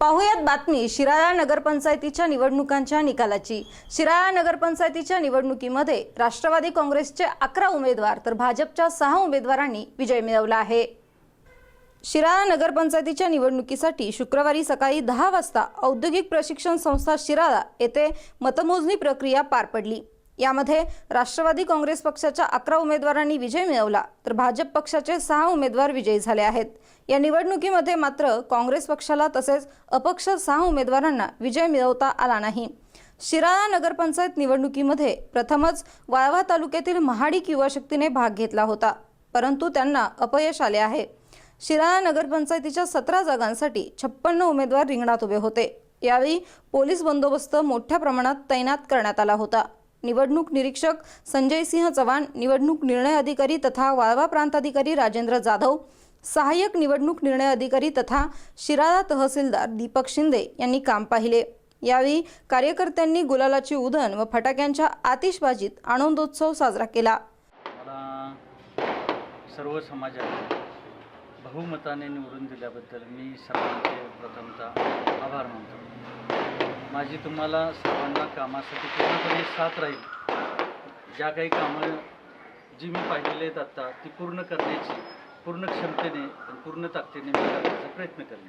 पाहुयात बातमी शिराळा नगरपंचायतीच्या निवडणुकांच्या निकालाची. शिराळा नगरपंचायतीच्या निवडणुकीमध्ये राष्ट्रवादी काँग्रेसचे अकरा उमेदवार तर भाजपच्या सहा उमेदवारांनी विजय मिळवला आहे. शिराळा नगरपंचायतीच्या निवडणुकीसाठी शुक्रवारी सकाळी दहा वाजता औद्योगिक प्रशिक्षण संस्था शिराळा येथे मतमोजणी प्रक्रिया पार पडली. यामध्ये राष्ट्रवादी काँग्रेस पक्षाच्या अकरा उमेदवारांनी विजय मिळवला तर भाजप पक्षाचे सहा उमेदवार विजयी झाले आहेत. या निवडणुकीमध्ये मात्र काँग्रेस पक्षाला तसेच अपक्ष सहा उमेदवारांना विजय मिळवता आला नाही. शिराळा नगरपंचायत निवडणुकीमध्ये प्रथमच वाळवा तालुक्यातील महाडिक युवा शक्तीने भाग घेतला होता परंतु त्यांना अपयश आले आहे. शिराळा नगरपंचायतीच्या सतरा जागांसाठी छप्पन्न उमेदवार रिंगणात उभे होते. यावेळी पोलीस बंदोबस्त मोठ्या प्रमाणात तैनात करण्यात आला होता. निवडणूक निरीक्षक संजय सिंह चव्हाण निवडणूक निर्णय अधिकारी तथा वाळवा प्रांताधिकारी राजेंद्र जाधव सहाय्यक निवडणूक निर्णय अधिकारी तथा शिराळा तहसीलदार दीपक शिंदे यांनी काम पाहिले. यावेळी कार्यकर्त्यांनी गुलालाची उधन व फटाक्यांच्या आतिषबाजीत आनंदोत्सव साजरा केला. सर्व बहुमताने निवडून दिल्याबद्दल मी सर्वांचे प्रथमतः आभार मानतो. माझी तुम्हाला सर्वांना कामासाठी पूर्णपणे साथ राहील. ज्या काही कामं जी मी पाहिलेली आहेत आत्ता ती पूर्ण करण्याची पूर्ण क्षमतेने पूर्ण ताकदीने मी करण्याचा प्रयत्न करेन.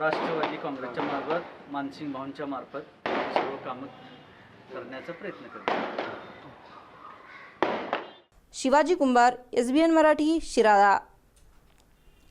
राष्ट्रवादी काँग्रेसच्या मार्फत मानसिंग भाऊंच्या मार्फत सर्व कामं करण्याचा प्रयत्न करेन. Shivaji Kumbhar S B N Marathi Shirala.